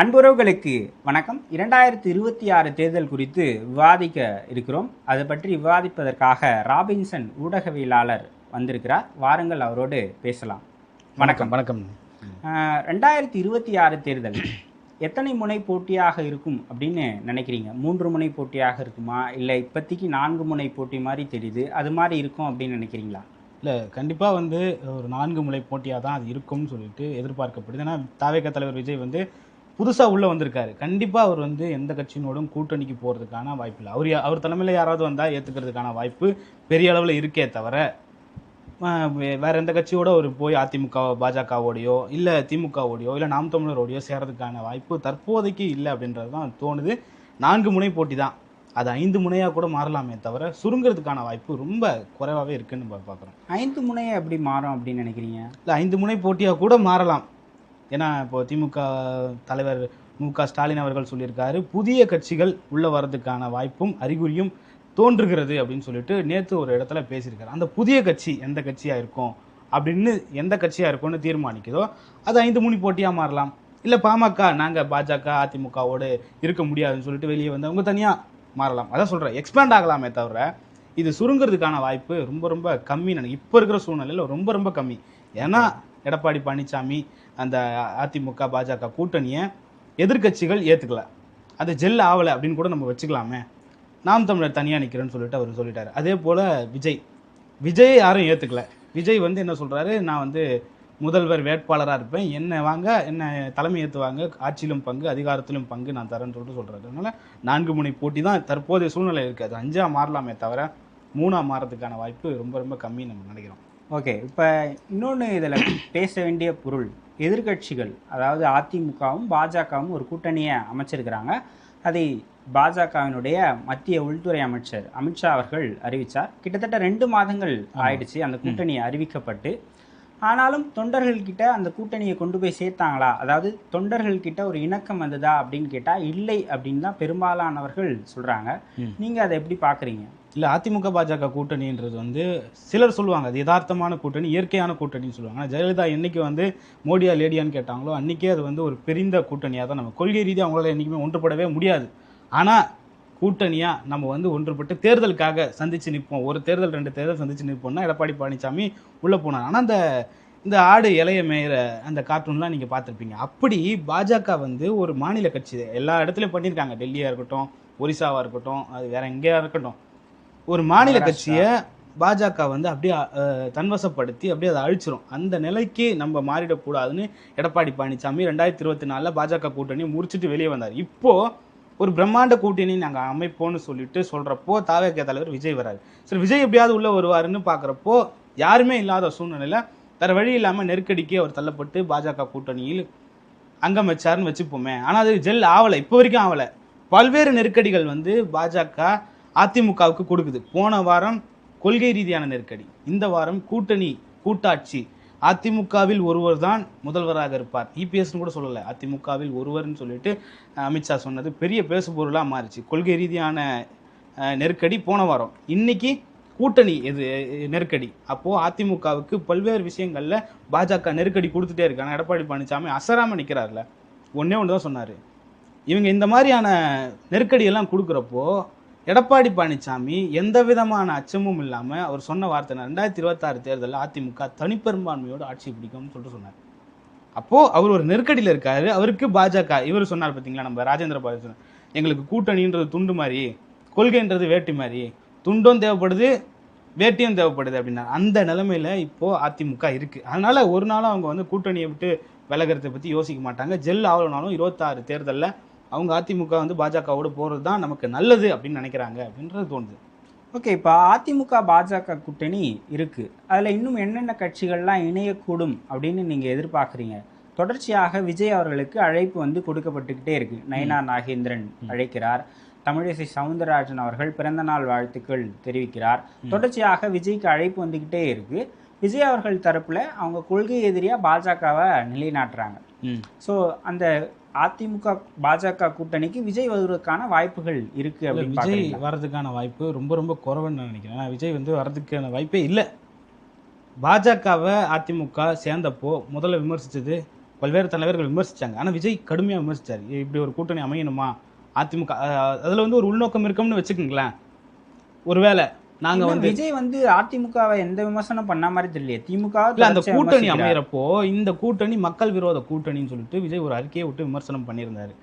அன்புறவுகளுக்கு வணக்கம். இரண்டாயிரத்தி இருபத்தி ஆறு தேர்தல் குறித்து விவாதிக்க இருக்கிறோம். அதை பற்றி விவாதிப்பதற்காக ராபின்சன் ஊடகவியலாளர் வந்திருக்கிறார். வாருங்கள் அவரோடு பேசலாம். வணக்கம். வணக்கம். ரெண்டாயிரத்தி இருபத்தி ஆறு தேர்தல் எத்தனை முனை போட்டியாக இருக்கும் அப்படின்னு நினைக்கிறீங்க? மூன்று முனை போட்டியாக இருக்குமா? இல்லை இப்போதைக்கு நான்கு முனை போட்டி மாதிரி தெரியுது. அது மாதிரி இருக்கும் அப்படின்னு நினைக்கிறீங்களா? இல்லை கண்டிப்பாக வந்து ஒரு நான்கு முறை போட்டியாக தான் அது இருக்கும்னு சொல்லிட்டு எதிர்பார்க்கப்படுது. ஏன்னா தாவேக தலைவர் விஜய் வந்து புதுசாக உள்ளே வந்திருக்காரு. கண்டிப்பாக அவர் வந்து எந்த கட்சியினோடும் கூட்டணிக்கு போகிறதுக்கான வாய்ப்பு இல்லை. அவர் அவர் தலைமையில் யாராவது வந்தால் ஏற்றுக்கிறதுக்கான வாய்ப்பு பெரிய அளவில் இருக்கே தவிர வேற எந்த கட்சியோட ஒரு போய் அதிமுக பாஜகவோடையோ இல்லை திமுகவோடையோ இல்லை நாம் தமிழரோடையோ சேர்றதுக்கான வாய்ப்பு தற்போதைக்கு இல்லை அப்படின்றது தான் தோணுது. நான்கு முனை போட்டி தான். அது ஐந்து முனையாக கூட மாறலாமே தவிர சுருங்கிறதுக்கான வாய்ப்பு ரொம்ப குறைவாகவே இருக்குன்னு பார்க்குறோம் ஐந்து முனையை எப்படி மாறும் அப்படின்னு நினைக்கிறீங்க? இல்லை ஐந்து முனை போட்டியாக கூட மாறலாம். ஏன்னா இப்போ திமுக தலைவர் மு க ஸ்டாலின் அவர்கள் சொல்லியிருக்காரு புதிய கட்சிகள் உள்ள வர்றதுக்கான வாய்ப்பும் அறிகுறியும் தோன்றுகிறது அப்படின்னு சொல்லிட்டு நேற்று ஒரு இடத்துல பேசியிருக்காரு. அந்த புதிய கட்சி எந்த கட்சியாக இருக்கும்? அப்படின்னு எந்த கட்சியாக இருக்கும்னு தீர்மானிக்குதோ அது ஐந்து முனி போட்டியாக மாறலாம். இல்லை பாமக நாங்கள் பாஜக அதிமுகவோடு இருக்க முடியாதுன்னு சொல்லிட்டு வெளியே வந்து அவங்க தனியாக மாறலாம். அதான் சொல்கிறேன் எக்ஸ்பேண்ட் ஆகலாமே தவிர இது சுருங்கிறதுக்கான வாய்ப்பு ரொம்ப ரொம்ப கம்மி நினைக்கிறேன். இப்போ இருக்கிற சூழ்நிலையில் ரொம்ப ரொம்ப கம்மி. ஏன்னா எடப்பாடி பழனிசாமி அந்த அதிமுக பாஜக கூட்டணியை எதிர்க்கட்சிகள் ஏற்றுக்கல அது ஜெல் ஆகலை அப்படின்னு கூட நம்ம வச்சுக்கலாமே. நாம் தமிழர் தனியாக நிற்கிறேன்னு சொல்லிட்டு அவர் சொல்லிட்டாரு. அதே போல் விஜய். விஜய் யாரும் ஏற்றுக்கல விஜய் வந்து என்ன சொல்கிறாரு நான் வந்து முதல்வர் வேட்பாளராக இருப்பேன். என்ன வாங்க என்ன தலைமை ஏற்றுவாங்க ஆட்சியிலும் பங்கு அதிகாரத்திலும் பங்கு நான் தரேன்னு சொல்லிட்டு சொல்கிறாரு அதனால் நான்கு முனை போட்டி தான் தற்போதைய சூழ்நிலை இருக்குது அது அஞ்சாக மாறலாமே தவிர மூணாக மாறதுக்கான வாய்ப்பு ரொம்ப ரொம்ப கம்மி நம்ம நினைக்கிறோம். ஓகே. இப்போ இன்னொன்று இதில் பேச வேண்டிய பொருள் எதிர்க்கட்சிகள் அதாவது அதிமுகவும் பாஜகவும் ஒரு கூட்டணியை அமைச்சிருக்கிறாங்க. அதை பாஜகவினுடைய மத்திய உள்துறை அமைச்சர் அமித்ஷா அவர்கள் அறிவித்தார் கிட்டத்தட்ட ரெண்டு மாதங்கள் ஆயிடுச்சு அந்த கூட்டணி அறிவிக்கப்பட்டு. ஆனாலும் தொண்டர்கள்கிட்ட அந்த கூட்டணியை கொண்டு போய் சேர்த்தாங்களா? அதாவது தொண்டர்கள்கிட்ட ஒரு இணக்கம் வந்ததா அப்படின்னு கேட்டால் இல்லை அப்படின்னு தான் பெரும்பாலானவர்கள் சொல்கிறாங்க. நீங்கள் அதை எப்படி பார்க்குறீங்க இல்லை அதிமுக பாஜக கூட்டணின்றது வந்து சிலர் சொல்லுவாங்க அது யதார்த்தமான கூட்டணி இயற்கையான கூட்டணின்னு சொல்லுவாங்க. ஆனால் ஜெயலலிதா என்னைக்கு வந்து மோடியா லேடியான்னு கேட்டாங்களோ அன்றைக்கே அது வந்து ஒரு பெரிந்த கூட்டணியாக தான் நம்ம கொள்கை ரீதியாக அவங்களால என்றைக்குமே ஒன்றுபடவே முடியாது. ஆனால் கூட்டணியாக நம்ம வந்து ஒன்றுபட்டு தேர்தலுக்காக சந்திச்சு நிற்போம் ஒரு தேர்தல் ரெண்டு தேர்தல் சந்திச்சு நிற்போம்னா எடப்பாடி பழனிசாமி உள்ளே போனார். ஆனால் அந்த இந்த ஆடு இலைய மேயிற அந்த கார்ட்டூன்லாம் நீங்கள் பார்த்துருப்பீங்க. அப்படி பாஜக வந்து ஒரு மாநில கட்சி எல்லா இடத்துலையும் பண்ணியிருக்காங்க. டெல்லியாக இருக்கட்டும் ஒரிசாவாக இருக்கட்டும் அது வேற எங்கேயா இருக்கட்டும். ஒரு மாநில. கட்சியை பாஜக வந்து அப்படியே தன்வசப்படுத்தி அப்படியே அதை அழிச்சிரும். அந்த நிலைக்கு நம்ம மாறிடக்கூடாதுன்னு எடப்பாடி பழனிசாமி ரெண்டாயிரத்தி இருபத்தி நாலில் பாஜக கூட்டணியை முறிச்சிட்டு வெளியே வந்தார். இப்போ ஒரு பிரம்மாண்ட கூட்டணி நாங்கள் அமைப்போம்னு சொல்லிட்டு சொல்கிறப்போ தாவேக தலைவர் விஜய் வராரு. சரி விஜய் எப்படியாவது உள்ளே வருவாருன்னு பார்க்குறப்போ யாருமே இல்லாத சூழ்நிலையில் வேற வழி இல்லாமல் நெருக்கடிக்கு அவர் தள்ளப்பட்டு பாஜக கூட்டணியில் அங்கம் வச்சாருன்னு வச்சுப்போமே. ஆனால் அது ஜெல் ஆவலை இப்போ வரைக்கும் ஆவலை. பல்வேறு நெருக்கடிகள் வந்து பாஜக அதிமுகவுக்கு கொடுக்குது. போன வாரம் கொள்கை ரீதியான நெருக்கடி. இந்த வாரம் கூட்டணி கூட்டாட்சி. அதிமுகவில் ஒருவர் தான் முதல்வராக இருப்பார். இபிஎஸ்னு கூட சொல்லலை. அதிமுகவில் ஒருவர்னு சொல்லிட்டு அமித்ஷா சொன்னது பெரிய பேசுபொருளாக மாறிச்சு. கொள்கை ரீதியான நெருக்கடி போன வாரம். இன்னைக்கு கூட்டணி எது நெருக்கடி. அப்போது அதிமுகவுக்கு பல்வேறு விஷயங்களில் பாஜக நெருக்கடி கொடுத்துட்டே இருக்காங்க எடப்பாடி பழனிசாமி அசராம நிற்கிறார்ல ஒன்றே ஒன்று தான் சொன்னார். இவங்க இந்த மாதிரியான நெருக்கடியெல்லாம் கொடுக்குறப்போ எடப்பாடி பழனிசாமி எந்த விதமான அச்சமும் இல்லாமல் அவர் சொன்ன வார்த்தை ரெண்டாயிரத்தி இருபத்தாறு தேர்தலில் அதிமுக தனிப்பெரும்பான்மையோடு ஆட்சி பிடிக்கும்னு சொல்லிட்டு சொன்னார். அப்போது அவர் ஒரு நெருக்கடியில் இருக்காரு. அவருக்கு பாஜக இவர் சொன்னார் பார்த்தீங்களா நம்ம ராஜேந்திர பாலாஜி சொன்னார். எங்களுக்கு கூட்டணின்றது துண்டு மாதிரி கொள்கைன்றது வேட்டி மாதிரி. துண்டும் தேவைப்படுது வேட்டியும் தேவைப்படுது அப்படின்னா அந்த நிலைமையில இப்போது அதிமுக இருக்கு. அதனால ஒரு நாளும் அவங்க வந்து கூட்டணியை விட்டு விலகிறத பற்றி யோசிக்க மாட்டாங்க. ஜெல் ஆகலனாலும் இருபத்தாறு தேர்தலில் அவங்க அதிமுக வந்து பாஜகவோட போறது தான் நமக்கு நல்லது அப்படின்னு நினைக்கிறாங்க அப்படின்றது தோணுது. ஓகே இப்போ அதிமுக பாஜக கூட்டணி இருக்கு. அதில் இன்னும் என்னென்ன கட்சிகள்லாம் இணையக்கூடும் அப்படின்னு நீங்கள் எதிர்பார்க்குறீங்க? தொடர்ச்சியாக விஜய் அவர்களுக்கு அழைப்பு வந்து கொடுக்கப்பட்டுக்கிட்டே இருக்கு. நயனா நாகேந்திரன் அழைக்கிறார். தமிழிசை சவுந்தரராஜன் அவர்கள் பிறந்தநாள் வாழ்த்துக்கள் தெரிவிக்கிறார். தொடர்ச்சியாக விஜய்க்கு அழைப்பு வந்துக்கிட்டே இருக்கு. விஜய் அவர்கள் தரப்புல அவங்க கொள்கை எதிரியா பாஜகவை நிலைநாட்டுறாங்க. ஸோ அந்த அதிமுக பாஜக கூட்டணிக்கு விஜய் வருவதற்கான வாய்ப்புகள் இருக்கு அப்படின்னு விஜய் வர்றதுக்கான வாய்ப்பு ரொம்ப ரொம்ப குறைவுன்னு நான் நினைக்கிறேன். விஜய் வந்து வர்றதுக்கான வாய்ப்பே இல்லை. பாஜகவை அதிமுக சேர்ந்தப்போ முதல்ல விமர்சிச்சது பல்வேறு தலைவர்கள் விமர்சிச்சாங்க. ஆனா விஜய் கடுமையா விமர்சிச்சார். இப்படி ஒரு கூட்டணி அமையணுமா? அதிமுக அதுல வந்து ஒரு உள்நோக்கம் இருக்கும்னு வச்சுக்கோங்களேன். ஒருவேளை நாங்க வந்து விஜய் வந்து அதிமுகவை எந்த விமர்சனம் பண்ண மாதிரி தெரியல திமுக இல்ல அந்த கூட்டணி அமையறப்போ இந்த கூட்டணி மக்கள் விரோத கூட்டணின்னு சொல்லிட்டு விஜய் ஒரு அறிக்கையை விட்டு விமர்சனம் பண்ணியிருந்தாரு.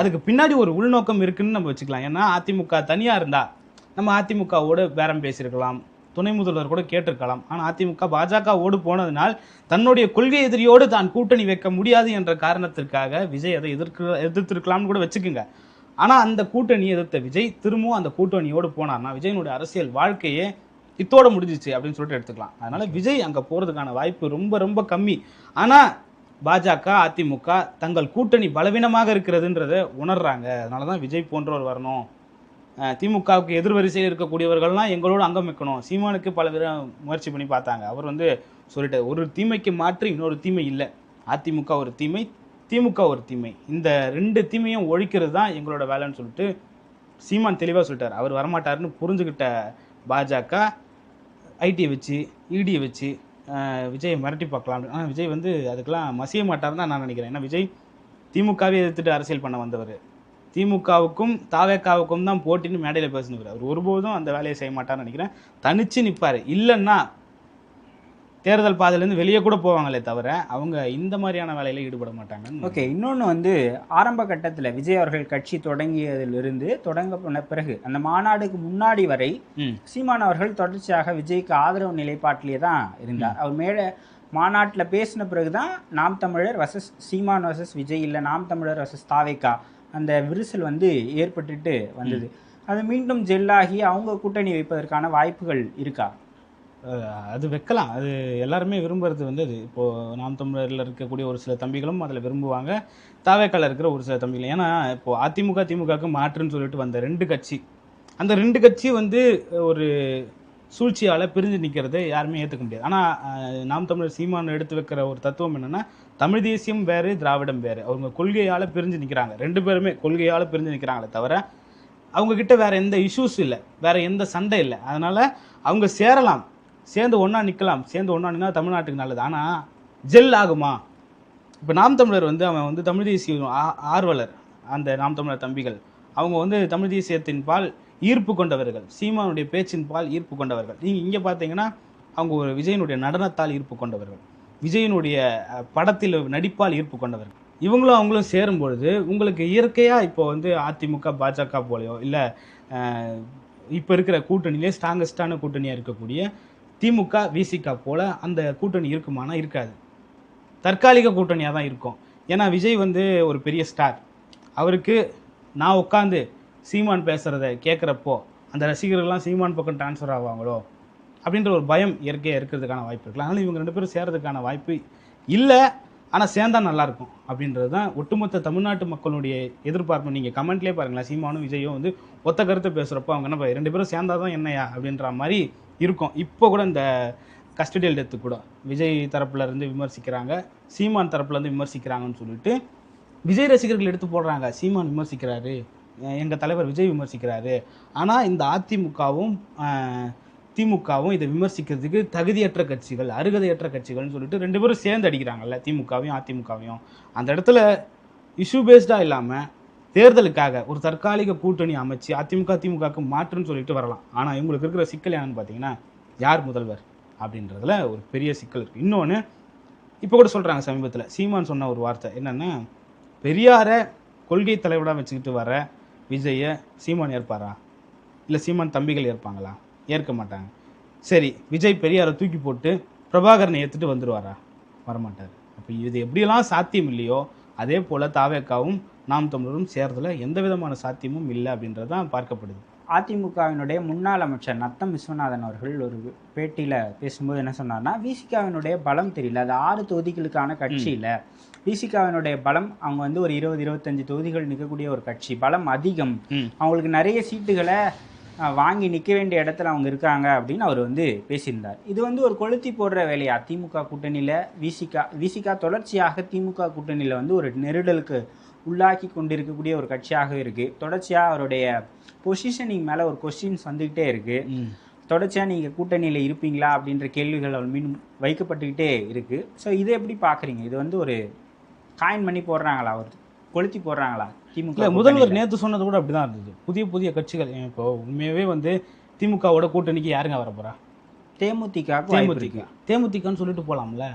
அதுக்கு பின்னாடி ஒரு உள்நோக்கம் இருக்குன்னு நம்ம வச்சுக்கலாம். ஏன்னா அதிமுக தனியா இருந்தா நம்ம அதிமுகவோட பேரம் பேசியிருக்கலாம். துணை முதல்வர் கூட கேட்டிருக்கலாம். ஆனா அதிமுக பாஜகவோடு போனதுனால் தன்னுடைய கொள்கை எதிரியோடு தான் கூட்டணி வைக்க முடியாது என்ற காரணத்திற்காக விஜய் அதை எதிர்க்க எதிர்த்திருக்கலாம்னு கூட வச்சுக்கோங்க. ஆனால் அந்த கூட்டணி எதிர்த்த விஜய் திரும்பவும் அந்த கூட்டணியோடு போனார்னா விஜயனுடைய அரசியல் வாழ்க்கையே இத்தோட முடிஞ்சிச்சு அப்படின்னு சொல்லிட்டு எடுத்துக்கலாம். அதனால விஜய் அங்கே போகிறதுக்கான வாய்ப்பு ரொம்ப ரொம்ப கம்மி. ஆனால் பாஜக அதிமுக தங்கள் கூட்டணி பலவீனமாக இருக்கிறதுன்றத உணர்றாங்க. அதனால தான் விஜய் போன்றவர் வரணும். திமுகவுக்கு எதிர்வரிசையில் இருக்கக்கூடியவர்கள்லாம் எங்களோட அங்கம் வைக்கணும். சீமானுக்கு பல பேர் முயற்சி பண்ணி பார்த்தாங்க. அவர் வந்து சொல்லிட்டார் ஒரு தீமைக்கு மாற்றி இன்னொரு தீமை இல்லை. அதிமுக ஒரு தீமை திமுக ஒரு தீமை. இந்த ரெண்டு தீமையும் ஒழிக்கிறது தான் எங்களோட வேலைன்னு சொல்லிட்டு சீமான் தெளிவாக சொல்லிட்டார். அவர் வரமாட்டாருன்னு புரிஞ்சுக்கிட்ட பாஜக ஐடியை வச்சு இடியை வச்சு விஜய் மிரட்டி பார்க்கலாம். ஆனால் விஜய் வந்து அதுக்கெல்லாம் மசிய மாட்டார்னு தான் நான் நினைக்கிறேன். ஏன்னா விஜய் திமுகவே எதிர்த்துட்டு அரசியல் பண்ண வந்தவர். திமுகவுக்கும் தாவேக்காவுக்கும் தான் போட்டின்னு மேடையில் பேசினவர். அவர் ஒருபோதும் அந்த வேலையை செய்ய மாட்டார்னு நினைக்கிறேன். தனிச்சு நிற்பார் இல்லைன்னா தேர்தல் பாதையிலேருந்து வெளியே கூட போவாங்களே தவிர அவங்க இந்த மாதிரியான வேலையில ஈடுபட மாட்டாங்கன்னு ஓகே இன்னொன்று வந்து ஆரம்ப கட்டத்தில் விஜய் அவர்கள் கட்சி தொடங்கியதிலிருந்து தொடங்க போன பிறகு அந்த மாநாடுக்கு முன்னாடி வரை சீமான் அவர்கள் தொடர்ச்சியாக விஜய்க்கு ஆதரவு நிலைப்பாட்டிலே தான் இருந்தார். அவர் மேலே மாநாட்டில் பேசின பிறகு தான் நாம் தமிழர் வசஸ் சீமான் வசஸ் விஜய் இல்லை நாம் தமிழர் வசஸ் தாவேக்கா அந்த விரிசல் வந்து ஏற்பட்டுட்டு வந்தது. அது மீண்டும் ஜெல்லாகி அவங்க கூட்டணி வைப்பதற்கான வாய்ப்புகள் இருக்கா? அது வைக்கலாம். அது எல்லாருமே விரும்புறது வந்து அது. இப்போ நாம் தமிழரில் இருக்கக்கூடிய ஒரு சில தம்பிகளும் அதில் விரும்புவாங்க. தாவேக்கால இருக்கிற ஒரு சில தம்பிகள். ஏன்னா இப்போ அதிமுக திமுகவுக்கு மாற்றுன்னு சொல்லிட்டு வந்த ரெண்டு கட்சி. அந்த ரெண்டு கட்சி வந்து ஒரு சூழ்ச்சியால் பிரிஞ்சு நிற்கிறத யாருமே ஏற்றுக்க முடியாது. ஆனால் நாம் தமிழர் சீமான் எடுத்து வைக்கிற ஒரு தத்துவம் என்னென்னா தமிழ் தேசியம் வேறு திராவிடம் வேறு. அவங்க கொள்கையால் பிரிஞ்சு நிற்கிறாங்க ரெண்டு பேருமே கொள்கையால் பிரிஞ்சு நிற்கிறாங்களே தவிர அவங்கக்கிட்ட வேறு எந்த இஷ்யூஸ் இல்லை. வேறு எந்த சண்டை இல்லை. அதனால் அவங்க சேரலாம். சேர்ந்து ஒன்றா நிற்கலாம் சேர்ந்து ஒன்றா நின்னா தமிழ்நாட்டுக்கு நல்லது. ஆனால் ஜெல் ஆகுமா? இப்போ நாம் தமிழர் வந்து அவன் வந்து தமிழ் தேசிய ஆ- ஆர்வலர். அந்த நாம் தமிழர் தம்பிகள். அவங்க வந்து தமிழ் தேசியத்தின் பால் ஈர்ப்பு கொண்டவர்கள். சீமானுடைய பேச்சின் பால் ஈர்ப்பு கொண்டவர்கள். நீங்கள் இங்கே பார்த்தீங்கன்னா அவங்க ஒரு விஜயனுடைய நடனத்தால் ஈர்ப்பு கொண்டவர்கள். விஜயனுடைய படத்தில் நடிப்பால் ஈர்ப்பு கொண்டவர்கள். இவங்களும் அவங்களும் சேரும் பொழுது உங்களுக்கு இயற்கையாக இப்போ வந்து அதிமுக பாஜக போலையோ இல்லை இப்போ இருக்கிற கூட்டணியிலே ஸ்ட்ராங்கஸ்டான கூட்டணியாக இருக்கக்கூடிய திமுக விசிக போல அந்த கூட்டணி இருக்குமானா இருக்காது. தற்காலிக கூட்டணியாக தான் இருக்கும். ஏன்னா விஜய் வந்து ஒரு பெரிய ஸ்டார் அவருக்கு நான் உட்காந்து சீமான் பேசுகிறத கேட்குறப்போ அந்த ரசிகர்கள்லாம் சீமான் பக்கம் ட்ரான்ஸ்ஃபர் ஆவாங்களோ அப்படின்ற ஒரு பயம் இயற்கையாக இருக்கிறதுக்கான வாய்ப்பு இருக்கலாம் அதனால் இவங்க ரெண்டு பேரும் சேர்றதுக்கான வாய்ப்பு இல்லை ஆனால் சேர்ந்தா நல்லாயிருக்கும் அப்படின்றது தான் ஒட்டுமொத்த தமிழ்நாட்டு மக்களுடைய எதிர்பார்ப்பு. நீங்கள் கமெண்ட்லேயே பாருங்களேன் சீமானும் விஜயும் வந்து ஒத்த கருத்தை பேசுகிறப்போ அவங்க என்ன ரெண்டு பேரும் சேர்ந்தாதான் என்னையா அப்படின்ற மாதிரி இருக்கும். இப்போ கூட இந்த கஸ்டடியல் டெத்து கூட விஜய் தரப்புல இருந்து விமர்சிக்கிறாங்க. சீமான் தரப்புலேருந்து விமர்சிக்கிறாங்கன்னு சொல்லிட்டு விஜய் ரசிகர்கள் எடுத்து போடுறாங்க. சீமான் விமர்சிக்கிறாரு. எங்கள் தலைவர் விஜய் விமர்சிக்கிறாரு. ஆனால் இந்த அதிமுகவும் திமுகவும் இதை விமர்சிக்கிறதுக்கு தகுதியற்ற கட்சிகள் அருகதையற்ற கட்சிகள்னு சொல்லிட்டு ரெண்டு பேரும் சேர்ந்து அடிக்கிறாங்கல்ல திமுகவையும் அதிமுகவையும். அந்த இடத்துல இஷ்யூ பேஸ்டாக இல்லாமல் தேர்தலுக்காக ஒரு தற்காலிக கூட்டணி அமைச்சு அதிமுக திமுகவுக்கு மாற்றுன்னு சொல்லிட்டு வரலாம். ஆனால் இவங்களுக்கு இருக்கிற சிக்கல் என்னன்னு பார்த்தீங்கன்னா யார் முதல்வர் அப்படின்றதுல ஒரு பெரிய சிக்கல் இருக்குது இன்னொன்று இப்போ கூட சொல்கிறாங்க சமீபத்தில் சீமான் சொன்ன ஒரு வார்த்தை என்னன்னா பெரியாரை கொள்கை தலைவராக வச்சுக்கிட்டு வர விஜயை சீமான் ஏற்பாரா? இல்லை சீமான் தம்பிகள் ஏற்பாங்களா? ஏற்க மாட்டாங்க. சரி விஜய் பெரியாரை தூக்கி போட்டு பிரபாகரனை ஏற்றுட்டு வந்துடுவாரா வரமாட்டார். அப்போ இது எப்படியெல்லாம் சாத்தியம் இல்லையோ அதே போல் தாவேக்காவும் நாம் தமிழரும் சேர்றதுல எந்த விதமான சாத்தியமும் இல்லை அப்படின்றது தான் பார்க்கப்படுது. அதிமுகவினுடைய முன்னாள் அமைச்சர் நத்தம் விஸ்வநாதன் அவர்கள் ஒரு பேட்டியில பேசும்போது என்ன சொன்னார்னா விசிகாவினுடைய பலம் தெரியல. அது ஆறு தொகுதிகளுக்கான கட்சி இல்ல விசிகாவினுடைய பலம் அவங்க வந்து ஒரு இருபது இருபத்தஞ்சு தொகுதிகள் நிற்கக்கூடிய ஒரு கட்சி. பலம் அதிகம். அவங்களுக்கு நிறைய சீட்டுகளை வாங்கி நிற்க வேண்டிய இடத்துல அவங்க இருக்காங்க அப்படின்னு அவர் வந்து பேசியிருந்தார். இது வந்து ஒரு கொளுத்தி போடுற வேலையா? திமுக கூட்டணியில விசிகா விசிகா தொடர்ச்சியாக திமுக கூட்டணியில வந்து ஒரு நெருடலுக்கு உள்ளாக்கி கொண்டிருக்கக்கூடிய ஒரு கட்சியாக இருக்கு. தொடர்ச்சியா அவருடைய பொசிஷனிங் மேல ஒரு கொஸ்டின்ஸ் வந்துகிட்டே இருக்கு. தொடர்ச்சியா நீங்க கூட்டணியில இருப்பீங்களா அப்படின்ற கேள்விகள் அவர் மீண்டும் வைக்கப்பட்டுக்கிட்டே இருக்கு. ஸோ இதை எப்படி பாக்குறீங்க? இது வந்து ஒரு காயின் பண்ணி போடுறாங்களா? அவர் கொளுத்தி போடுறாங்களா? திமுக முதல்வர்? நேத்து சொன்னது கூட அப்படிதான் இருந்தது. புதிய புதிய கட்சிகள் இப்போ உண்மையாவே வந்து திமுகவோட கூட்டணிக்கு யாருங்க வர வாய்ப்பு தேமுதிக. இருக்கு. தேமுதிகன்னு சொல்லிட்டு போலாம்ல?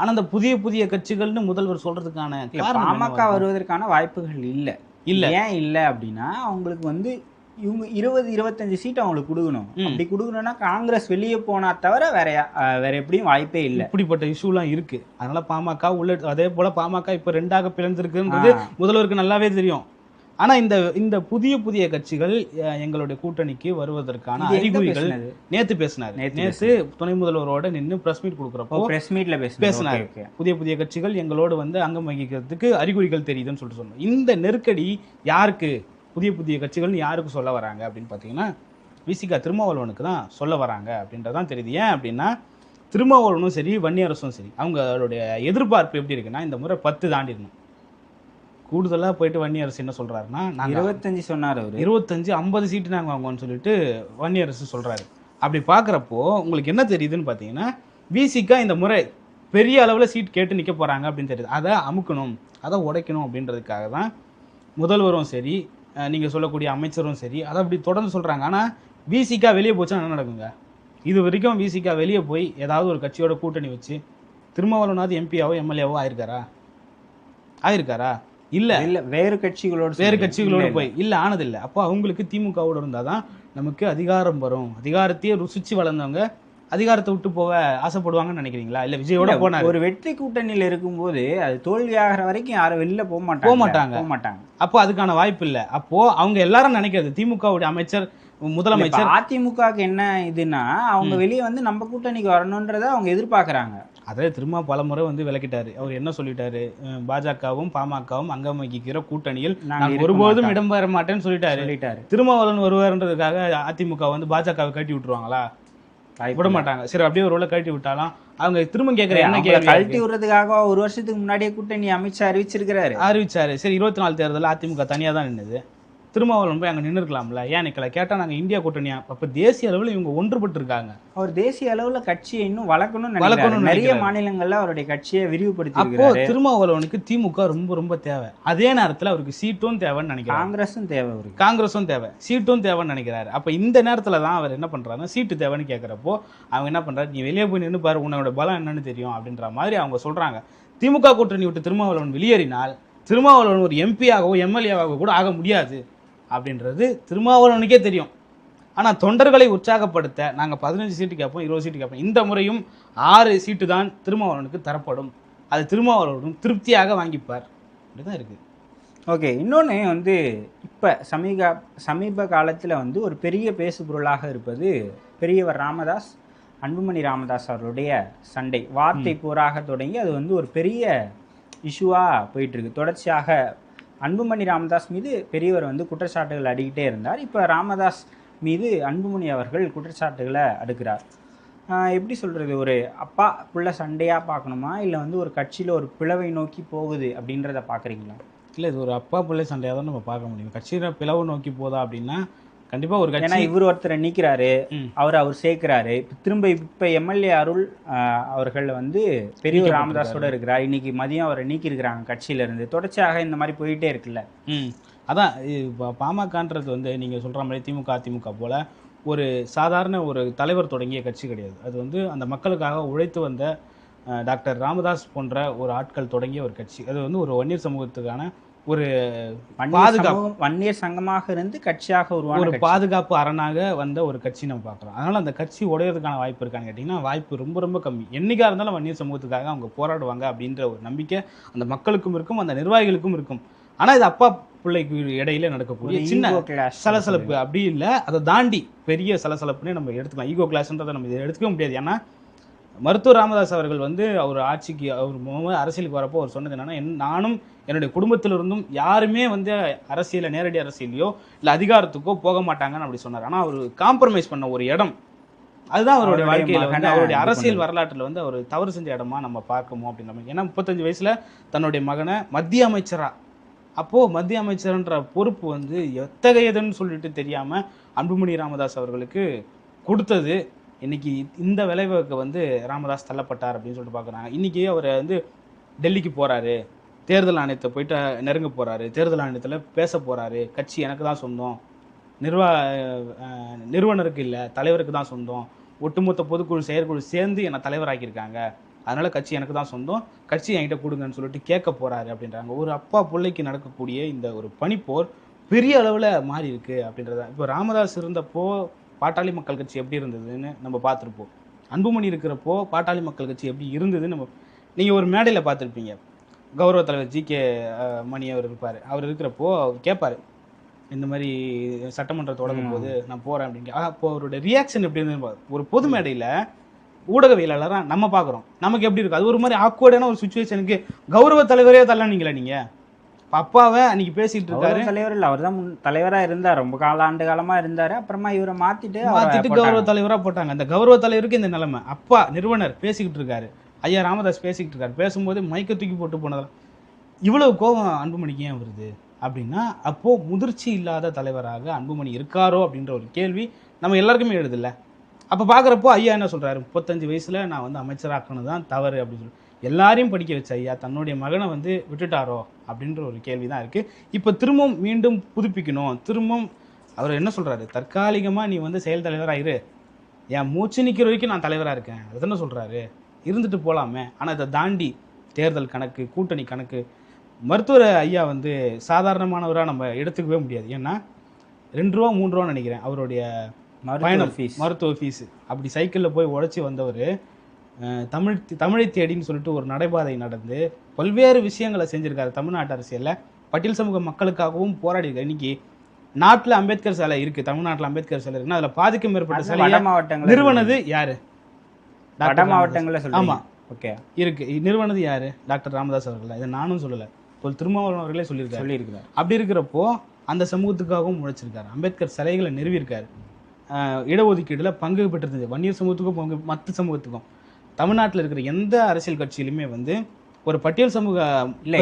ஆனா அந்த புதிய புதிய கட்சிகள்னு முதல்வர் சொல்றதுக்கான பாமக? வருவதற்கான வாய்ப்புகள் இல்ல இல்ல. ஏன் இல்ல அப்படின்னா அவங்களுக்கு வந்து இவங்க இருபது இருபத்தஞ்சு சீட் அவங்களுக்கு கொடுக்கணும். அப்படி கொடுக்கணும்னா காங்கிரஸ் வெளியே போனா தவிர வேற வேற எப்படியும் வாய்ப்பே இல்ல இப்படிப்பட்ட இஷ்யூலாம் இருக்கு அதனால பாமக உள்ள அதே போல பாமக இப்ப ரெண்டாக பிளந்திருக்குன்றது. முதல்வருக்கு நல்லாவே தெரியும் ஆனா இந்த இந்த புதிய புதிய கட்சிகள் எங்களுடைய கூட்டணிக்கு வருவதற்கான அறிகுறிகள்? நேத்து பேசினாரு. நேத்து துணை முதல்வரோட நின்னு பிரஸ் மீட் கொடுக்குறப்போ பிரஸ் மீட்ல பேசுனாரு. புதிய புதிய கட்சிகள் எங்களோடு வந்து அங்கம் வகிக்கிறதுக்கு அறிகுறிகள் தெரியுதுன்னு சொல்லிட்டு சொன்னோம். இந்த நெருக்கடி யாருக்கு? புதிய புதிய கட்சிகள்னு யாருக்கு சொல்ல வராங்க அப்படின்னு பார்த்தீங்கன்னா விசிகா திருமாவளவனுக்கு தான் சொல்ல வராங்க அப்படின்றதான் தெரியுது. ஏன் அப்படின்னா திருமாவளவனும் சரி வன்னியரசும் சரி அவங்களுடைய எதிர்பார்ப்பு எப்படி இருக்குன்னா இந்த முறை பத்து தாண்டிடணும். கூடுதலாக போயிட்டு வன்னியரசு என்ன சொல்றாருன்னா நாங்கள் இருபத்தஞ்சு சொன்னாரு அவரு. இருபத்தஞ்சு ஐம்பது சீட்டு நாங்கள் வாங்குவோம்னு சொல்லிட்டு வன்னியரசு சொல்றாரு. அப்படி பார்க்குறப்போ உங்களுக்கு என்ன தெரியுதுன்னு பார்த்தீங்கன்னா விசிக்கா இந்த முறை பெரிய அளவில் சீட் கேட்டு நிற்க போகிறாங்க அப்படின்னு தெரியுது. அதை அமுக்கணும் அதை உடைக்கணும் அப்படின்றதுக்காக தான் முதல்வரும் சரி நீங்கள் சொல்லக்கூடிய அமைச்சரும் சரி அதை அப்படி தொடர்ந்து சொல்கிறாங்க ஆனால் விசிக்கா வெளியே போச்சுன்னா என்ன நடக்குங்க? இது வரைக்கும் விசிக்கா வெளியே போய் ஏதாவது ஒரு கட்சியோட கூட்டணி வச்சு திருமாவளவனாவது எம்பியாவோ எம்எல்ஏவோ ஆயிருக்காரா? ஆயிருக்காரா? இல்லை. இல்ல வேறு கட்சிகளோட வேறு. கட்சிகளோடு இல்ல, போய். இல்ல. ஆனதில்லை. அப்போ அவங்களுக்கு திமுகவோட இருந்தாதான் நமக்கு அதிகாரம் வரும். அதிகாரத்தையே ருசிச்சு வளர்ந்தவங்க அதிகாரத்தை விட்டு போக ஆசைப்படுவாங்கன்னு நினைக்கிறீங்களா? இல்ல விஜயோட போனாரு. ஒரு வெற்றி கூட்டணியில இருக்கும்போது அது தோல்வி ஆகிற வரைக்கும் யாரும் வெளில போக மாட்டாங்க. போக மாட்டாங்க. போக மாட்டாங்க. அப்போ அதுக்கான வாய்ப்பு இல்ல. அப்போ அவங்க எல்லாரும் நினைக்கிறது திமுகவுடைய அமைச்சர் முதலமைச்சர். அதிமுகவுக்கு என்ன இதுன்னா அவங்க வெளியே வந்து நம்ம கூட்டணிக்கு வரணும்ன்றத அவங்க எதிர்பார்க்கறாங்க. அதே திரும்ப பலமுறை வந்து விளக்கிட்டாரு. அவர் என்ன சொல்லிட்டாரு? பாஜகவும் பாமகவும் அங்கம் வகிக்கிற கூட்டணியில் நாங்க நான் இருக்க ஒருபோதும். இடம் பெற மாட்டேன்னு சொல்லிட்டாரு. சொல்லிட்டாரு. திருமாவளவன் வருவார்ன்றதுக்காக அதிமுக வந்து பாஜகவை கட்டி விட்டுருவாங்களா? விட. மாட்டாங்க. சரி அப்படியே ஒரு வேளை கட்டி விட்டாலும். அவங்க திரும்ப கேட்குற என்ன கழட்டி விடுறதுக்காக ஒரு வருஷத்துக்கு முன்னாடியே கூட்டணி அமித்ஷா அறிவிச்சிருக்கிறாரு. அறிவிச்சாரு. சரி இருபத்தி நாலு தேர்தலில் அதிமுக தனியாக தான் நின்னுது. திருமாவளவன் போய் அங்கே நின்று இருக்கலாம்ல ஏன் நிக்கல? கேட்டால் நாங்கள் இந்தியா கூட்டணியா? அப்போ தேசிய அளவில் இவங்க ஒன்றுபட்டு இருக்காங்க அவர் தேசிய அளவுல கட்சியை இன்னும் வளர்க்கணும்னு நினைக்கிறாரு. நிறைய நினைக்கிறாரு. மாநிலங்கள்ல அவருடைய கட்சியை விரிவுபடுத்தி அப்போ திருமாவளவனுக்கு திமுக ரொம்ப ரொம்ப தேவை. அதே நேரத்தில் அவருக்கு சீட்டும் தேவைன்னு நினைக்கிறாங்க காங்கிரஸும் தேவை அவருக்கு. காங்கிரஸும் தேவை. சீட்டும் தேவைன்னு நினைக்கிறாரு. அப்போ இந்த நேரத்தில் தான் அவர் என்ன பண்ணுறாருன்னா சீட்டு தேவைன்னு கேட்குறப்போ அவங்க என்ன பண்ணுறாரு நீ வெளியே போய் நின்று பாரு உன்னோட பலம் என்னன்னு தெரியும் அப்படின்ற மாதிரி அவங்க சொல்கிறாங்க திமுக கூட்டணி விட்டு திருமாவளவன் வெளியேறினால் திருமாவளவன் ஒரு எம்பியாகவோ எம்எல்ஏவாகவோ கூட ஆக முடியாது. அப்படின்றது திருமாவளவனுக்கே தெரியும். ஆனால் தொண்டர்களை உற்சாகப்படுத்த நாங்கள் பதினஞ்சு சீட்டு கேட்போம் இருபது சீட்டு கேட்போம். இந்த முறையும் ஆறு சீட்டு தான் திருமாவளவனுக்கு தரப்படும். அது திருமாவளவனும் திருப்தியாக வாங்கிப்பார். அப்படிதான் இருக்கு. ஓகே இன்னொன்று வந்து இப்போ சமீக சமீப காலத்தில் வந்து ஒரு பெரிய பேசு பொருளாக இருப்பது பெரியவர் ராமதாஸ் அன்புமணி ராமதாஸ் அவர்களுடைய சண்டை. வார்த்தை போராக தொடங்கி அது வந்து ஒரு பெரிய இஷ்யூவாக போயிட்டுருக்கு தொடர்ச்சியாக அன்புமணி ராமதாஸ் மீது பெரியவர் வந்து குற்றச்சாட்டுகள் அடிக்கிட்டே இருந்தார். இப்போ ராமதாஸ் மீது அன்புமணி அவர்கள் குற்றச்சாட்டுகளை அடுக்கிறார். எப்படி சொல்கிறது ஒரு அப்பா புள்ள சண்டையாக பார்க்கணுமா? இல்லை வந்து ஒரு கட்சியில் ஒரு பிளவை நோக்கி போகுது அப்படின்றத பார்க்குறீங்களா? இல்லை இது ஒரு அப்பா பிள்ளை சண்டையாக தான் நம்ம பார்க்க முடியும். கட்சியில் பிளவு நோக்கி போதா அப்படின்னா கண்டிப்பாக ஒரு ஏன்னா இவர் ஒருத்தரை நீக்கிறாரு. அவர் அவர் சேர்க்கிறாரு. திரும்ப இப்ப எம்எல்ஏ அருள் அவர்கள் வந்து பெரியவர் ராமதாஸோட இருக்கிறார். இன்னைக்கு மதியம் அவரை நீக்கியிருக்கிறாங்க கட்சியில இருந்து தொடர்ச்சியாக இந்த மாதிரி போயிட்டே இருக்குல்ல. அதான் இப்போ பாமகன்றது வந்து நீங்கள் சொல்கிற மாதிரி திமுக அதிமுக போல ஒரு சாதாரண ஒரு தலைவர் தொடங்கிய கட்சி கிடையாது. அது வந்து அந்த மக்களுக்காக உழைத்து வந்த டாக்டர் ராமதாஸ் போன்ற ஒரு ஆட்கள் தொடங்கிய ஒரு கட்சி. அது வந்து ஒரு வன்னியர் சமூகத்துக்கான ஒரு பாதுகாப்பு. வன்னியர் சங்கமாக இருந்து கட்சியாக உருவான ஒரு. பாதுகாப்பு அரணாக வந்த ஒரு கட்சி நம்ம பார்க்குறோம் அதனால அந்த கட்சி உடையறதுக்கான வாய்ப்பு இருக்கான்னு கேட்டிங்கன்னா வாய்ப்பு ரொம்ப ரொம்ப கம்மி என்னைக்கா இருந்தாலும் வன்னியர் சமூகத்துக்காக அவங்க போராடுவாங்க அப்படின்ற ஒரு நம்பிக்கை அந்த மக்களுக்கும் இருக்கும் அந்த நிர்வாகிகளுக்கும் இருக்கும் ஆனால் இது அப்பா பிள்ளைக்கு இடையில நடக்கக்கூடிய சின்ன. சலசலப்பு அப்படி இல்லை அதை தாண்டி பெரிய சலசலப்புன்னு நம்ம எடுத்துக்கலாம் ஈகோ கிளாஸ்ன்றதை நம்ம இதை எடுத்துக்க முடியாது ஏன்னா மருத்துவர் ராமதாஸ் அவர்கள் வந்து அவர் ஆட்சிக்கு அவர் அரசியலுக்கு வரப்போ அவர் சொன்னது என்னன்னா என் நானும் என்னுடைய குடும்பத்திலிருந்தும் யாருமே வந்து அரசியல நேரடி அரசியலையோ இல்லை அதிகாரத்துக்கோ போக மாட்டாங்கன்னு அப்படி சொன்னார். ஆனால் அவர் காம்ப்ரமைஸ் பண்ண ஒரு இடம். அதுதான் அவருடைய வாழ்க்கையில வந்து அவருடைய அரசியல். வரலாற்றில் வந்து அவர் தவறு செஞ்ச இடமா நம்ம பார்க்கணும் அப்படின்ற மாதிரி. ஏன்னா முப்பத்தஞ்சு வயசுல தன்னுடைய மகனை மத்திய அமைச்சரா. அப்போ மத்திய அமைச்சர்ன்ற பொறுப்பு வந்து எத்தகையதுன்னு சொல்லிட்டு தெரியாம அன்புமணி ராமதாஸ் அவர்களுக்கு கொடுத்தது. இன்னைக்கு இந்த விளைவுக்கு வந்து ராமதாஸ் தள்ளப்பட்டார் அப்படின்னு சொல்லிட்டு பார்க்குறாங்க இன்னைக்கு அவர் வந்து டெல்லிக்கு போறாரு. தேர்தல் ஆணையத்தை போயிட்டு நெருங்க போகிறாரு தேர்தல் ஆணையத்தில் பேச போகிறாரு கட்சி எனக்கு தான் சொந்தம். நிர்வா நிறுவனருக்கு இல்லை தலைவருக்கு தான் சொந்தம். ஒட்டுமொத்த பொதுக்குழு செயற்குழு சேர்ந்து என்னை தலைவராக்கியிருக்காங்க. அதனால் கட்சி எனக்கு தான் சொந்தம். கட்சி என்கிட்ட கொடுங்கன்னு சொல்லிட்டு கேட்க போகிறாரு அப்படின்றாங்க. ஒரு அப்பா பிள்ளைக்கு நடக்கக்கூடிய இந்த ஒரு பனிப்போர் பெரிய அளவில் மாறி இருக்கு அப்படின்றத. இப்போ ராமதாஸ் இருந்தப்போ பாட்டாளி மக்கள் கட்சி எப்படி இருந்ததுன்னு நம்ம பார்த்துருப்போம். அன்புமணி இருக்கிறப்போ பாட்டாளி மக்கள் கட்சி எப்படி இருந்ததுன்னு நம்ம நீங்கள் ஒரு மேடையில் பார்த்துருப்பீங்க. கௌரவ தலைவர் ஜி கே மணி அவர் இருப்பார். அவர் இருக்கிறப்போ அவர் கேட்பாரு இந்த மாதிரி சட்டமன்றம் தொடங்கும் போது நான் போகிறேன் அப்படின்னு அப்போ அவரோட ரியாக்ஷன் எப்படி இருந்தது பாரு. ஒரு பொது மேடையில் ஊடகவியலாளராக நம்ம பார்க்குறோம் நமக்கு எப்படி இருக்கு? அது ஒரு மாதிரி ஆக்வர்டான ஒரு சுச்சுவேஷனுக்கு கௌரவ தலைவரே தள்ளானீங்களா நீங்கள் அப்பாவை அன்னைக்கு பேசிட்டு இருக்காரு. தலைவர் இல்ல அவர் தான் தலைவரா இருந்தார். ரொம்ப கால ஆண்டு காலமா இருந்தாரு. அப்புறமா இவரை மாத்திட்டு போட்டாங்க. கௌரவ தலைவரா போட்டாங்க. அந்த கௌரவ தலைவருக்கு இந்த நிலைமை. அப்பா நிறுவனர் பேசிக்கிட்டு இருக்காரு. ஐயா ராமதாஸ் பேசிக்கிட்டு இருக்காரு. பேசும்போது மைக்க தூக்கி போட்டு போனதெல்லாம் இவ்வளவு கோபம் அன்புமணிக்கு ஏன் வருது? அப்படின்னா அப்போ முதிர்ச்சி இல்லாத தலைவராக அன்புமணி இருக்காரோ அப்படின்ற ஒரு கேள்வி நம்ம எல்லாருக்குமே எழுதில்ல. அப்போ பார்க்குறப்போ ஐயா என்ன சொல்கிறாரு முப்பத்தஞ்சு வயசில் நான் வந்து அமைச்சராக்கணும் தான் தவறு அப்படின்னு சொல்லி. எல்லாரையும் படிக்க வச்ச ஐயா தன்னுடைய மகனை வந்து விட்டுட்டாரோ அப்படின்ற ஒரு கேள்வி தான் இருக்குது இப்போ திரும்பவும் மீண்டும் புதுப்பிக்கணும். திரும்பவும் அவர் என்ன சொல்கிறாரு தற்காலிகமாக நீ வந்து செயல் தலைவராக இரு என் மூச்சு நிற்கிற வரைக்கும் நான் தலைவராக இருக்கேன். அதுதானே சொல்கிறாரு இருந்துட்டு போலாமே. ஆனா இதை தாண்டி தேர்தல் கணக்கு கூட்டணி கணக்கு மருத்துவர் ஐயா வந்து சாதாரணமானவரா நம்ம எடுத்துக்கவே முடியாது. ஏன்னா ரெண்டு ரூபா மூணு ரூபான்னு நினைக்கிறேன் அவருடைய பயணம் fees. மருத்துவ ஃபீஸ் அப்படி சைக்கிளில் போய் உழைச்சி வந்தவர் தமிழ் தமிழை தேடின்னு சொல்லிட்டு ஒரு நடைபாதை நடந்து பல்வேறு விஷயங்களை செஞ்சிருக்காரு தமிழ்நாட்டு அரசியல்ல. பட்டியல் சமூக மக்களுக்காகவும் போராடிருக்காரு இன்னைக்கு நாட்டுல அம்பேத்கர் சிலை இருக்கு. தமிழ்நாட்டுல அம்பேத்கர் சிலை இருக்குன்னா அதுல பாதிக்கும் மேற்பட்ட வட மாவட்டங்கள் நிறுவனது யாரு? வட மாவட்டங்கள்ல ஓகே. இருக்கு. நிறுவனது யாரு? டாக்டர் ராமதாஸ் அவர்கள் இதை நானும் சொல்லல. தொல் திருமாவளவன் அவர்களே சொல்லியிருக்காரு. சொல்லியிருக்கிறார். அப்படி இருக்கிறப்போ அந்த சமூகத்துக்காகவும் உழைச்சிருக்காரு. அம்பேத்கர் சிலைகளை நிறுவியிருக்காரு. இடஒதுக்கீடுல பங்கு பெற்றிருந்தது. வன்னியர் சமூகத்துக்கும் பங்கு மற்ற சமூகத்துக்கும். தமிழ்நாட்டில் இருக்கிற எந்த அரசியல் கட்சியிலுமே வந்து ஒரு பட்டியல் சமூக இல்ல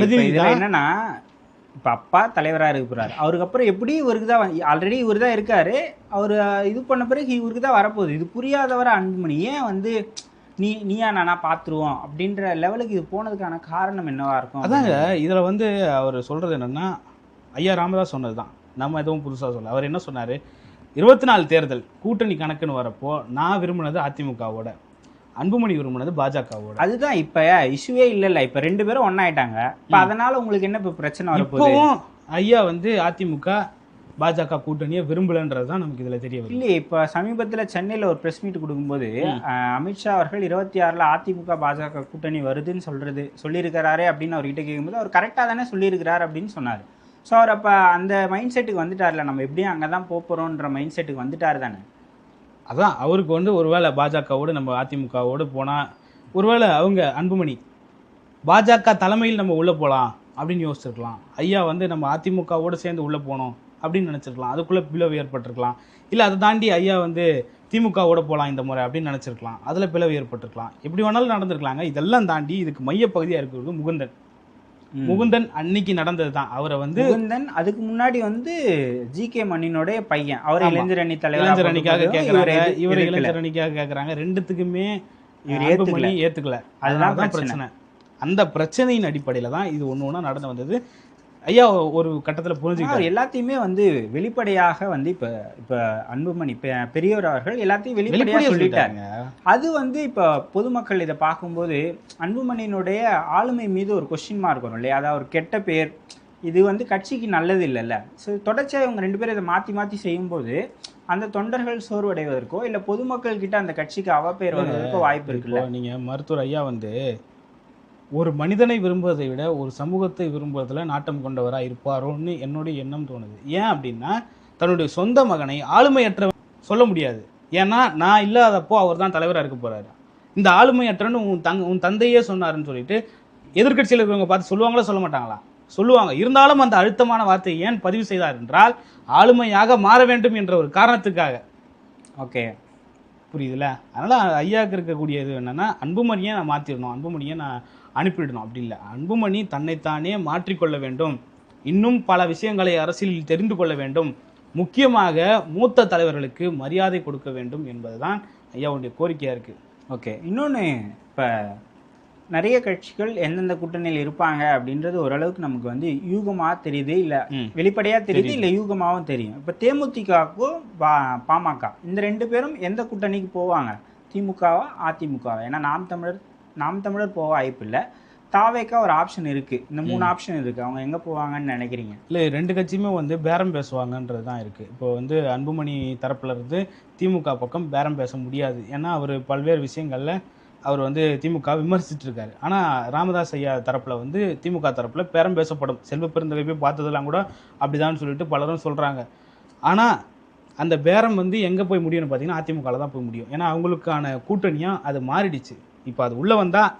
என்னன்னா இப்ப அப்பா தலைவரா இருக்க போறாரு அவருக்கு அப்புறம் எப்படி இவருக்கு தான் ஆல்ரெடி இவர் தான் இருக்காரு. அவர் இது பண்ண பிறகு இவருக்கு தான் வரப்போகுது. இது புரியாதவர அன்புமணி. ஏன் வந்து நீ நீயா நானா பாத்துருவோம் அப்படின்ற லெவலுக்கு இது போனதுக்கான காரணம் என்னவா இருக்கும் அதாங்க இதுல வந்து அவர் சொல்றது என்னன்னா ஐயா ராமதாஸ் சொன்னதுதான். நம்ம எதுவும் புதுசா சொல்ல அவர் என்ன சொன்னாரு? இருபத்தி நாலு தேர்தல் கூட்டணி கணக்குன்னு வரப்போ நான் விரும்பினது அதிமுகவோட அன்புமணி விரும்பினது பாஜகவோட. அதுதான் இப்ப இஷ்யூவே இல்ல இப்ப ரெண்டு பேரும் ஒன்னாயிட்டாங்க இப்ப அதனால உங்களுக்கு என்ன இப்ப பிரச்சனை வரப்போகுது? ஐயா வந்து அதிமுக பாஜக கூட்டணியை விரும்பலன்றது தான் நமக்கு இதுல தெரிய இல்லையே இப்ப சமீபத்துல சென்னையில ஒரு பிரஸ் மீட் கொடுக்கும்போது அமித்ஷா அவர்கள் இருபத்தி ஆறுல அதிமுக பாஜக கூட்டணி வருதுன்னு சொல்றது சொல்லியிருக்கிறாரே அப்படின்னு அவர்கிட்ட கேட்கும்போது அவர் கரெக்டா தானே சொல்லியிருக்கிறார் அப்படின்னு சொன்னாரு. ஸோ அவர் அப்ப அந்த மைண்ட் செட்டுக்கு வந்துட்டார்ல நம்ம எப்படியும் அங்கதான் போப் போறோம்ன்ற மைண்ட் செட்டுக்கு வந்துட்டாரு தானே? அதான் அவருக்கு வந்து ஒருவேளை பாஜகவோடு நம்ம அதிமுகவோடு போனா ஒருவேளை அவங்க அன்புமணி பாஜக தலைமையில் நம்ம உள்ள போலாம் அப்படின்னு யோசிச்சிருக்கலாம். ஐயா வந்து நம்ம அதிமுகவோடு சேர்ந்து உள்ள போனோம். அப்படின்னு நினைச்சிருக்கலாம். அதுக்குள்ள பிளவு ஏற்பட்டிருக்கலாம். இல்ல அதை தாண்டி ஐயா வந்து திமுகவோட போலாம் இந்த முறை அப்படின்னு நினைச்சிருக்கலாம். அதுல பிளவு ஏற்பட்டிருக்கலாம். எப்படி வேணாலும் நடந்திருக்கலாங்க. இதெல்லாம் தாண்டி இதுக்கு மையப்பகுதியா இருக்கிறது முகுந்தன். முகுந்தன் அன்னைக்கு நடந்தது தான் அவரை வந்து முகுந்தன் அதுக்கு முன்னாடி வந்து ஜி கே மணியினுடைய பையன். அவர். இளைஞர் அணி தலைவர் இளைஞர் அணிக்காக கேக்குறாங்க. இவர் இளைஞர் அணிக்காக கேக்குறாங்க. ரெண்டுத்துக்குமே இவர். ஏத்துக்கல. ஏத்துக்கல. அதுதான் அதுதான் பிரச்சனை. அந்த பிரச்சனையின் அடிப்படையில தான் இது ஒண்ணு ஒண்ணா நடந்து வந்தது. ஐயா ஒரு கட்டத்துல புரிஞ்சுக்கிட்டாரு. எல்லாத்தையுமே வந்து வெளிப்படையாக வந்து இப்ப இப்ப அன்புமணி பெரியவர் அவர்கள் எல்லாத்தையும் வெளிப்படையா வெளிப்படையா சொல்லிட்டாங்க. அது வந்து இப்போ பொதுமக்கள் இதை பார்க்கும்போது அன்புமணியினுடைய ஆளுமை மீது ஒரு கொஸ்டின் மார்க் வரும் இல்லையா? அதாவது ஒரு கெட்ட பேர். இது வந்து கட்சிக்கு நல்லது இல்லைல்ல. ஸோ தொடர்ச்சியாக இவங்க ரெண்டு பேரும் இதை மாற்றி மாற்றி செய்யும்போது அந்த தொண்டர்கள் சோர்வடைவதற்கோ இல்லை பொதுமக்கள் கிட்ட அந்த கட்சிக்கு அவப்பெயர் வருவதற்கோ வாய்ப்பு இருக்குல்ல? இப்போ நீங்க மருத்துவர் ஐயா வந்து ஒரு மனிதனை விரும்புவதை விட ஒரு சமூகத்தை விரும்புவதில் நாட்டம் கொண்டவராக இருப்பாரோன்னு என்னுடைய எண்ணம் தோணுது. ஏன் அப்படின்னா தன்னுடைய சொந்த மகனை ஆளுமையற்ற சொல்ல முடியாது. ஏன்னா நான் இல்லாதப்போ அவர் தான் தலைவராக இருக்க போகிறாரு இந்த ஆளுமையற்றன்னு உன் தங் உன் தந்தையே சொன்னாருன்னு சொல்லிட்டு எதிர்க்கட்சியில் இருக்கிறவங்க பார்த்து சொல்லுவாங்களா சொல்ல மாட்டாங்களா? சொல்லுவாங்க. இருந்தாலும் அந்த அழுத்தமான வார்த்தையை ஏன் பதிவு செய்தார் என்றால் ஆளுமையாக மாற வேண்டும் என்ற ஒரு காரணத்துக்காக. ஓகே. புரியுதுல? அதனால் ஐயாவுக்கு இருக்கக்கூடிய இது அன்புமணியை நான் மாற்றிடணும் அன்புமணியை நான் அனுப்பிடணும் அப்படி இல்லை. அன்புமணி தன்னைத்தானே மாற்றிக்கொள்ள வேண்டும். இன்னும் பல விஷயங்களை அரசியலில் தெரிந்து கொள்ள வேண்டும். முக்கியமாக மூத்த தலைவர்களுக்கு மரியாதை கொடுக்க வேண்டும் என்பதுதான் ஐயாவுடைய கோரிக்கையா இருக்கு. ஓகே. இன்னொன்று இப்போ நிறைய கட்சிகள் எந்தெந்த கூட்டணியில் இருப்பாங்க அப்படின்றது ஓரளவுக்கு நமக்கு வந்து யூகமா தெரியுது இல்ல. ம். வெளிப்படையா தெரியுது இல்ல யூகமாவும் தெரியும். இப்ப தேமுதிகவுக்கும் பா- பாமக இந்த ரெண்டு பேரும் எந்த கூட்டணிக்கு போவாங்க? திமுகவா அதிமுகவா? ஏன்னா நாம் தமிழர் நாம் தமிழர் போக வாய்ப்பு இல்ல தாவேக்கா ஒரு ஆப்ஷன் இருக்கு. இந்த மூணு ஆப்ஷன் இருக்கு. அவங்க எங்க போவாங்கன்னு நினைக்கிறீங்க? இல்லை ரெண்டு கட்சியுமே வந்து பேரம் பேசுவாங்கன்றது தான் இருக்குது இப்போ வந்து அன்புமணி தரப்புல இருந்து திமுக பக்கம் பேரம் பேச முடியாது. ஏன்னா அவர் பல்வேறு விஷயங்களில் அவர் வந்து திமுக விமர்சிச்சுட்டு இருக்காரு ஆனால் ராமதாஸ் ஐயா தரப்புல வந்து திமுக தரப்புல பேரம் பேசப்படும். செல்வ பெருந்தகை போய் பார்த்ததெல்லாம் கூட அப்படிதான் சொல்லிட்டு பலரும் சொல்கிறாங்க ஆனால் அந்த பேரம் வந்து எங்கே போய் முடியும்னு பார்த்தீங்கன்னா அதிமுகவில் தான் போய் முடியும். ஏன்னா அவங்களுக்கான கூட்டணியாக அது மாறிடுச்சு. இப்போ அது உள்ளே வந்தால்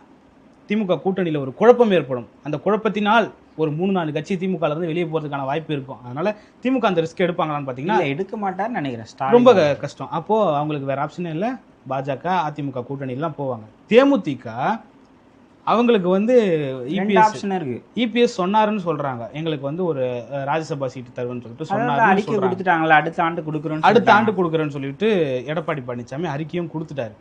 திமுக கூட்டணியில் ஒரு குழப்பம் ஏற்படும். அந்த குழப்பத்தினால் ஒரு மூணு நாலு கட்சி திமுகல இருந்து வெளியே போகிறதுக்கான வாய்ப்பு இருக்கும். அதனால திமுக அந்த ரிஸ்க் எடுப்பாங்களான்னு பார்த்தீங்கன்னா இல்ல எடுக்க மாட்டார்னு நினைக்கிறேன். ரொம்ப கஷ்டம். அப்போ அவங்களுக்கு வேற ஆப்ஷனே இல்லை. பாஜக அதிமுக கூட்டணிலாம் போவாங்க. தேமுதிக அவங்களுக்கு வந்து இபிஎஸ் ஆப்ஷன் இருக்கு. இபிஎஸ் சொன்னாருன்னு சொல்றாங்க. எங்களுக்கு வந்து ஒரு ராஜ்யசபா சீட்டு தருவேன்னு சொல்லிட்டு சொன்னாருன்னு அறிக்கை கொடுத்துட்டாங்களா? அடுத்த ஆண்டு கொடுக்குறோம் அடுத்த ஆண்டு கொடுக்குறேன்னு சொல்லிட்டு எடப்பாடி பழனிசாமி அறிக்கையும் கொடுத்துட்டாரு.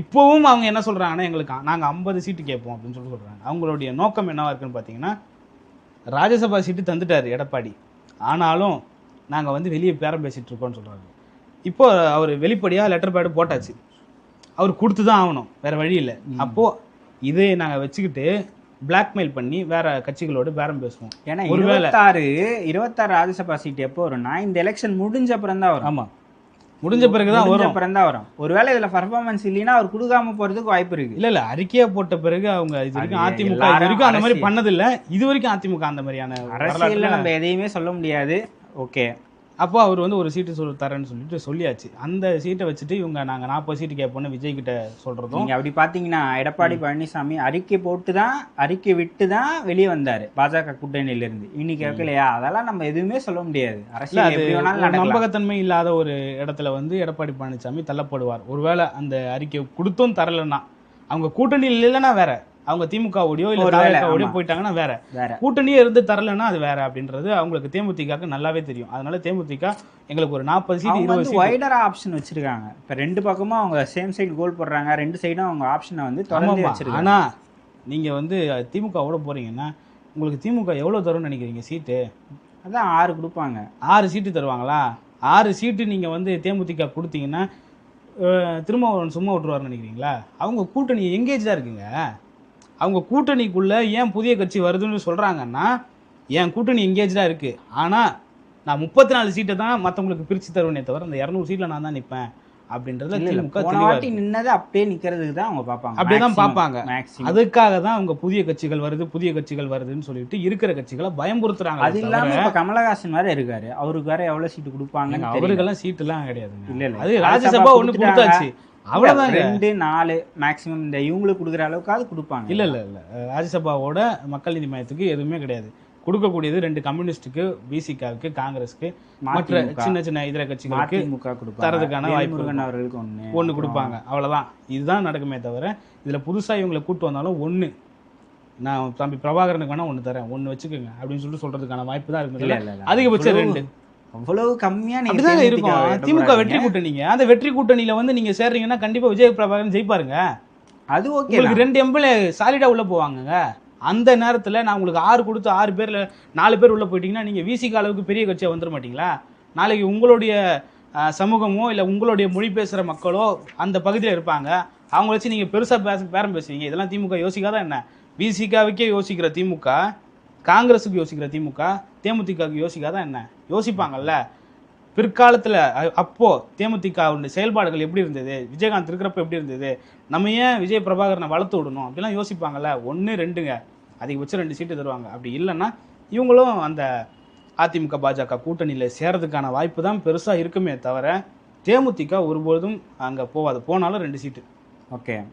இப்போவும் அவங்க என்ன சொல்றாங்கன்னா எங்களுக்கு நாங்க ஐம்பது சீட்டு கேட்போம் அப்படின்னு சொல்லி சொல்றாங்க. அவங்களுடைய நோக்கம் என்னவா இருக்குன்னு பார்த்தீங்கன்னா ராஜ்யசபா சீட்டு தந்துட்டாரு எடப்பாடி. ஆனாலும் நாங்க வந்து வெளியே பேரம் பேசிட்டு இருக்கோம்னு சொல்றாங்க. இப்போ அவர் வெளிப்படையா லெட்டர் பேடு போட்டாச்சு. அவர் கொடுத்து தான் ஆகணும். வேற வழி இல்லை. அப்போ இதை நாங்க வச்சுக்கிட்டு பிளாக்மெயில் பண்ணி வேற கட்சிகளோடு பேரம் பேசுவோம். ஏன்னா இருபத்தாறு இருபத்தாறு ராஜ்யசபா சீட் எப்போ வரும்? நான் இந்த எலெக்ஷன் முடிஞ்ச அப்புறம் தான் வரும். ஆமா. முடிஞ்ச பிறகுதான் முடிஞ்ச வரும். அப்புறம் தான் வரும். ஒருவேளை இதுல பர்ஃபார்மன்ஸ் இல்லைன்னா அவர் கொடுக்காம போறதுக்கு வாய்ப்பு இருக்கு. இல்ல இல்ல அறிக்கையா போட்ட பிறகு அவங்க இது வரைக்கும் அது அதிமுக இது வரைக்கும் அந்த மாதிரி. பண்ணது இல்ல இது வரைக்கும் அதிமுக அந்த மாதிரியான அரசியல்ல நம்ம எதையுமே சொல்ல முடியாது. ஓகே. அப்போ அவர் வந்து ஒரு சீட்டு சொல் தரேன்னு சொல்லிட்டு சொல்லியாச்சு. அந்த சீட்டை வச்சுட்டு இவங்க நாங்க நாற்பது சீட்டு கேட்போம்னு விஜய் கிட்ட சொல்றதும் நீங்க அப்படி பாத்தீங்கன்னா எடப்பாடி பழனிசாமி அறிக்கை போட்டு தான் அறிக்கை விட்டு தான் வெளியே வந்தாரு பாஜக கூட்டணியில இருந்து இன்னைக்கு வைக்கலையா அதெல்லாம் நம்ம எதுவுமே சொல்ல முடியாது. அரசியல் நம்பகத்தன்மை இல்லாத ஒரு இடத்துல வந்து எடப்பாடி பழனிசாமி தள்ளப்படுவார். ஒருவேளை அந்த அறிக்கை கொடுத்தும் தரலன்னா அவங்க கூட்டணியில் இல்லைன்னா வேற. அவங்க திமுகவோடயோ இல்ல தாவேக்காவோடயோ. போயிட்டாங்கன்னா வேற. வேற. கூட்டணியே இருந்து தரலன்னா அது வேற அப்படின்றது அவங்களுக்கு தேமுதிகக்கு நல்லாவே தெரியும். அதனால தேமுதிக எங்களுக்கு ஒரு நாற்பது சீட்டு அவங்க இருபது வைடரா ஆப்ஷன் வச்சிருக்காங்க. இப்ப ரெண்டு பக்கமும் அவங்க சேம் சைடு கோல் போடுறாங்க. ரெண்டு சைடும் அவங்க ஆப்ஷனை வந்து தொடர்ந்து. வச்சிருக்காங்க. ஆனா நீங்க வந்து திமுகவோட போறீங்கன்னா உங்களுக்கு திமுக எவ்வளவு தரும்னு நினைக்கிறீங்க சீட்டு? அதான் ஆறு கொடுப்பாங்க. ஆறு சீட்டு தருவாங்களா? ஆறு சீட்டு நீங்க வந்து தேமுதிக கொடுத்தீங்கன்னா திருமாவளவன் சும்மா விட்டுருவாருன்னு நினைக்கிறீங்களா? அவங்க கூட்டணி எங்கேஜ் இருக்குங்க. அவங்க கூட்டணிக்குள்ள ஏன் புதிய கட்சி வருதுன்னு சொல்றாங்கன்னா என் கூட்டணி எங்கேஜா இருக்கு ஆனா நான் முப்பத்தி நாலு சீட்டை தான் மற்றவங்களுக்கு பிரிச்சு தருவேனே தவிர அந்த இரநூறு சீட்ல நான் தான் நிப்பேன் அப்படின்றதுல வாட்டி. நின்னது அப்படியே நிக்கிறதுக்கு தான் அவங்க பாப்பாங்க அப்படியே தான் பார்ப்பாங்க. அதுக்காக தான் அவங்க புதிய கட்சிகள் வருது புதிய கட்சிகள் வருதுன்னு சொல்லிட்டு இருக்கிற கட்சிகளை பயமுறுத்துறாங்க அது இல்லாம இப்ப கமலஹாசன் வேற இருக்காரு அவருக்கு வேற எவ்வளவு சீட்டு கொடுப்பாங்கன்னு தெரியல. அவருக்கெல்லாம் சீட்டு எல்லாம் கிடையாதுங்க இல்ல இல்ல அது ராஜ்யசபா ஒண்ணு. கொடுத்தாச்சு அவ்வளவுதாங்க ரெண்டு நாலு மேக்ஸிமம் இந்த இவங்களுக்கு கொடுக்குற அளவுக்காவது கொடுப்பாங்க. இல்ல இல்ல இல்ல. ராஜ்யசபாவோட மக்கள் நீதி மையத்துக்கு எதுவுமே கிடையாது. கொடுக்கக்கூடியது ரெண்டு கம்யூனிஸ்டுக்கு பிசிகாவுக்கு காங்கிரஸ்க்கு மற்ற சின்ன சின்ன இதர கட்சிகளுக்கு தரதுக்கான வாய்ப்பு. அவர்களுக்கு ஒண்ணு. ஒண்ணு கொடுப்பாங்க. அவ்வளவுதான். இதுதான் நடக்குமே தவிர இதுல புதுசா இவங்களை கூட்டு வந்தாலும் ஒண்ணு. நான் தம்பி பிரபாகரனுக்கு வேணா ஒண்ணு தரேன். ஒண்ணு வச்சுக்கோங்க. அப்படின்னு சொல்லிட்டு சொல்றதுக்கான வாய்ப்பு தான் இல்ல இருக்கு இல்ல இல்ல. அதிகபட்சம் ரெண்டு. அவ்வளவு கம்மியா நீங்க இருக்கும். திமுக. வெற்றி கூட்டணிங்க. அந்த வெற்றி கூட்டணியில வந்து நீங்க சேர்றீங்கன்னா கண்டிப்பா விஜய் பிரபாகரன் ஜெயிப்பாருங்க. அது ஓகே உங்களுக்கு ரெண்டு எம்எல்ஏ சாலிடா உள்ள போவாங்கங்க. அந்த நேரத்துல நான் உங்களுக்கு ஆறு கொடுத்து ஆறு பேர்ல நாலு பேர் உள்ள போயிட்டீங்கன்னா நீங்க விசிக அளவுக்கு பெரிய கட்சியா வந்துட மாட்டீங்களா? நாளைக்கு உங்களுடைய சமூகமோ இல்ல உங்களுடைய மொழி பேசுற மக்களோ அந்த பகுதியில் இருப்பாங்க. அவங்க வச்சு நீங்க பெருசா பேச பேரம் பேசுவீங்க. இதெல்லாம் திமுக யோசிக்காதான் என்ன? விசிகாவுக்கே யோசிக்கிற திமுக காங்கிரஸுக்கு யோசிக்கிற திமுக தேமுதிகவுக்கு யோசிக்காதான் என்ன? யோசிப்பாங்கல்ல? பிற்காலத்தில் அப்போ தேமுதிக செயல்பாடுகள் எப்படி இருந்தது? விஜயகாந்த் இருக்கிறப்ப எப்படி இருந்தது? நம்ம ஏன் விஜய் பிரபாகரனை வளர்த்து விடணும்? அப்படிலாம் யோசிப்பாங்கல்ல? ஒன்று ரெண்டுங்க. அதிகபட்சம் ரெண்டு சீட்டு தருவாங்க. அப்படி இல்லைன்னா இவங்களும் அந்த அதிமுக பாஜக கூட்டணியில் சேரதுக்கான வாய்ப்பு தான் பெருசாக இருக்குமே தவிர தேமுதிக ஒருபொழுதும் அங்கே போகாது போனாலும் ரெண்டு சீட்டு. ஓகே.